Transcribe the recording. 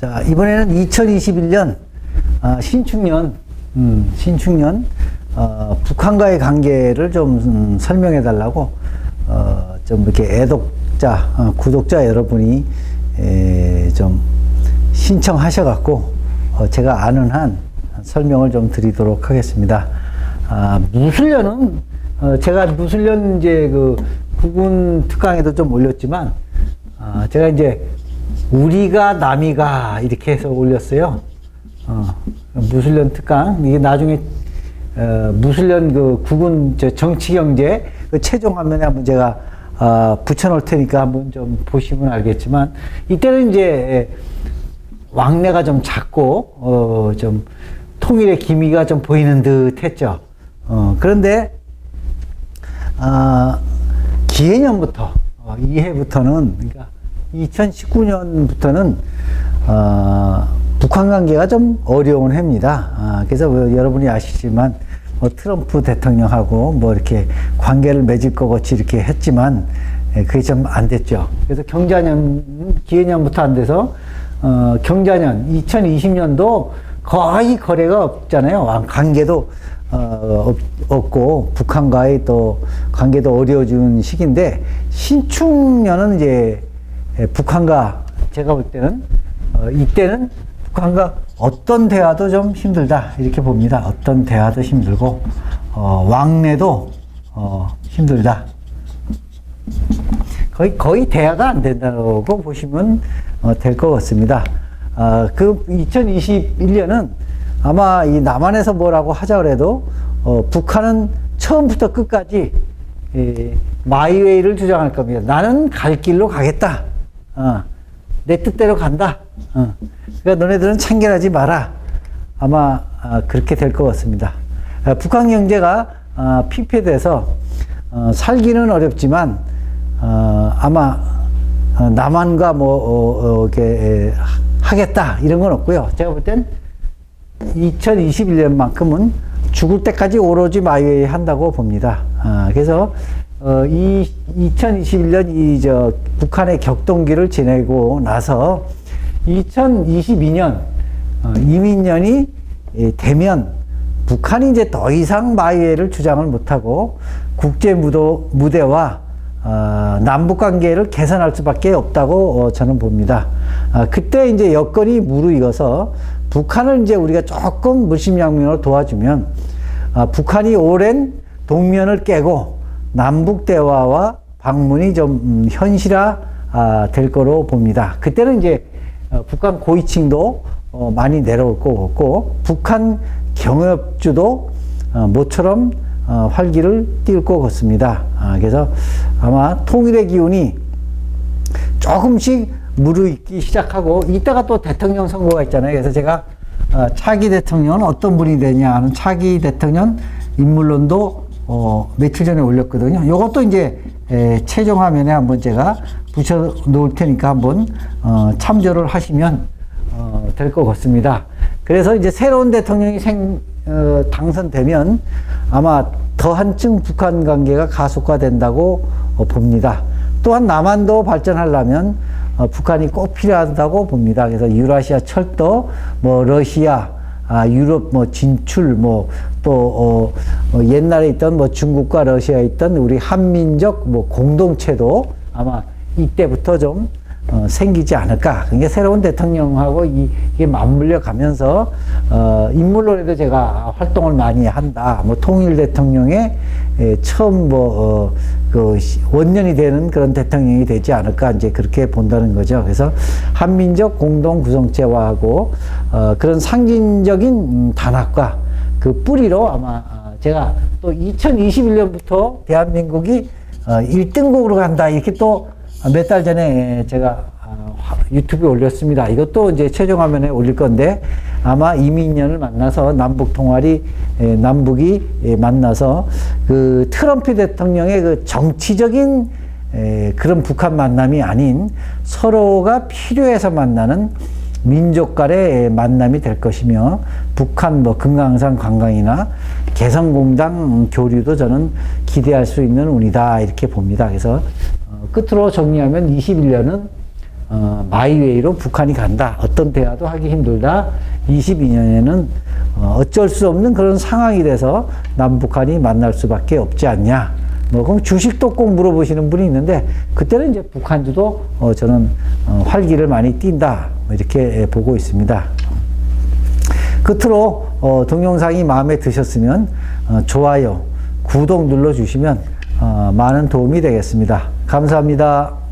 자, 이번에는 2021년 아, 신축년, 음, 신축년 어, 북한과의 관계를 좀 음, 설명해 달라고 어, 좀 이렇게 애독자, 어, 구독자 여러분이 에, 좀 신청하셔갖고 어, 제가 아는 한 설명을 좀 드리도록 하겠습니다. 아, 무술년은 어, 제가 무술년 이제 그 국군 특강에도 좀 올렸지만 아, 제가 이제 우리가 남이가 이렇게 해서 올렸어요. 어, 무술년 특강 이게 나중에 어, 무술년 그저 정치 경제 그 최종 화면에 한번 제가 어, 붙여놓을 테니까 한번 좀 보시면 알겠지만 이때는 이제 왕래가 좀 작고 어, 좀 통일의 기미가 좀 보이는 듯했죠. 어, 그런데 아, 기해년부터 어, 이해부터는 그러니까 2019년부터는 어, 북한 관계가 좀 어려운 해입니다. 아, 그래서 뭐 여러분이 아시지만 뭐 트럼프 대통령하고 뭐 이렇게 관계를 맺을 것 같이 이렇게 했지만 예, 그게 좀 안 됐죠. 그래서 경자년 기해년부터 안 돼서 어, 경자년 2020년도 거의 거래가 없잖아요. 왕- 관계도 어, 없, 없고 북한과의 또 관계도 어려워지는 시기인데 신축년은 이제 예, 북한과 제가 볼 때는 어, 이때는 북한과 어떤 대화도 좀 힘들다 이렇게 봅니다. 어떤 대화도 힘들고 어, 왕래도 어, 힘들다. 거의 거의 대화가 안 된다고 보시면 어, 될것 같습니다. 아, 그 2021년은 아마 이 남한에서 뭐라고 하자 그래도 어, 북한은 처음부터 끝까지 예, 마이웨이를 주장할 겁니다. 나는 갈 길로 가겠다. 어, 내 뜻대로 간다. 어. 그러니까 너네들은 참견하지 마라. 아마 아, 그렇게 될 것 같습니다. 아, 북한 경제가 아, 피폐돼서 어, 살기는 어렵지만 어, 아마 어, 남한과 뭐 어, 어, 이렇게 에, 하겠다 이런 건 없고요. 제가 볼 땐 2021년만큼은 죽을 때까지 오로지 마이웨이 한다고 봅니다. 아, 그래서 어, 이 2021년 이 저 북한의 격동기를 지내고 나서 2022년 어, 이민년이 예, 되면 북한이 이제 더 이상 마이웨이를 주장을 못하고 국제 무도, 무대와 어, 남북 관계를 개선할 수밖에 없다고 어, 저는 봅니다. 아, 그때 이제 여건이 무르익어서 북한을 이제 우리가 조금 물심양면으로 도와주면 아, 북한이 오랜 동면을 깨고 남북 대화와 방문이 좀 음, 현실화 아, 될 거로 봅니다. 그때는 이제 어, 북한 고위층도 어, 많이 내려올 것 같고 북한 경협주도 어, 모처럼 어, 활기를 띨 것 같습니다. 아, 그래서 아마 통일의 기운이 조금씩 무르익기 시작하고 이따가 또 대통령 선거가 있잖아요. 그래서 제가 어, 차기 대통령은 어떤 분이 되냐 하는 차기 대통령 인물론도 어, 며칠 전에 올렸거든요. 이것도 이제 에, 최종 화면에 한번 제가 붙여 놓을 테니까 한번 어, 참조를 하시면 어, 될 것 같습니다. 그래서 이제 새로운 대통령이 생, 어, 당선되면 아마 더 한층 북한 관계가 가속화된다고 어, 봅니다. 또한 남한도 발전하려면 어, 북한이 꼭 필요하다고 봅니다. 그래서 유라시아 철도, 뭐 러시아, 아, 유럽 뭐 진출, 뭐 또 어, 어, 옛날에 있던 뭐 중국과 러시아에 있던 우리 한민족 뭐 공동체도 아마 이때부터 좀 어, 생기지 않을까. 그러니까 새로운 대통령하고 이, 게 맞물려 가면서, 어, 인물론에도 제가 활동을 많이 한다. 뭐, 통일 대통령의 에, 처음 뭐, 어, 그, 시- 원년이 되는 그런 대통령이 되지 않을까. 이제 그렇게 본다는 거죠. 그래서 한민족 공동 구성체화하고, 어, 그런 상징적인 음, 단합과 그 뿌리로 아마 아, 제가 또 2021년부터 대한민국이 어, 1등국으로 간다. 이렇게 또 몇 달 전에 제가 아, 화- 유튜브에 올렸습니다. 이것도 이제 최종 화면에 올릴 건데 아마 이민년을 만나서 남북 통화리 에, 남북이 에, 만나서 그 트럼프 대통령의 그 정치적인 에, 그런 북한 만남이 아닌 서로가 필요해서 만나는 민족 간의 만남이 될 것이며 북한 뭐 금강산 관광이나 개성공단 교류도 저는 기대할 수 있는 운이다 이렇게 봅니다. 그래서 어, 끝으로 정리하면 21년은 어, 마이웨이로 북한이 간다. 어떤 대화도 하기 힘들다. 22년에는 어, 어쩔 수 없는 그런 상황이 돼서 남북한이 만날 수밖에 없지 않냐. 뭐 그럼 주식도 꼭 물어보시는 분이 있는데 그때는 이제 북한주도 어, 저는 어, 활기를 많이 띈다. 뭐 이렇게 예, 보고 있습니다. 끝으로 어, 동영상이 마음에 드셨으면 어, 좋아요, 구독 눌러주시면 어, 많은 도움이 되겠습니다. 감사합니다.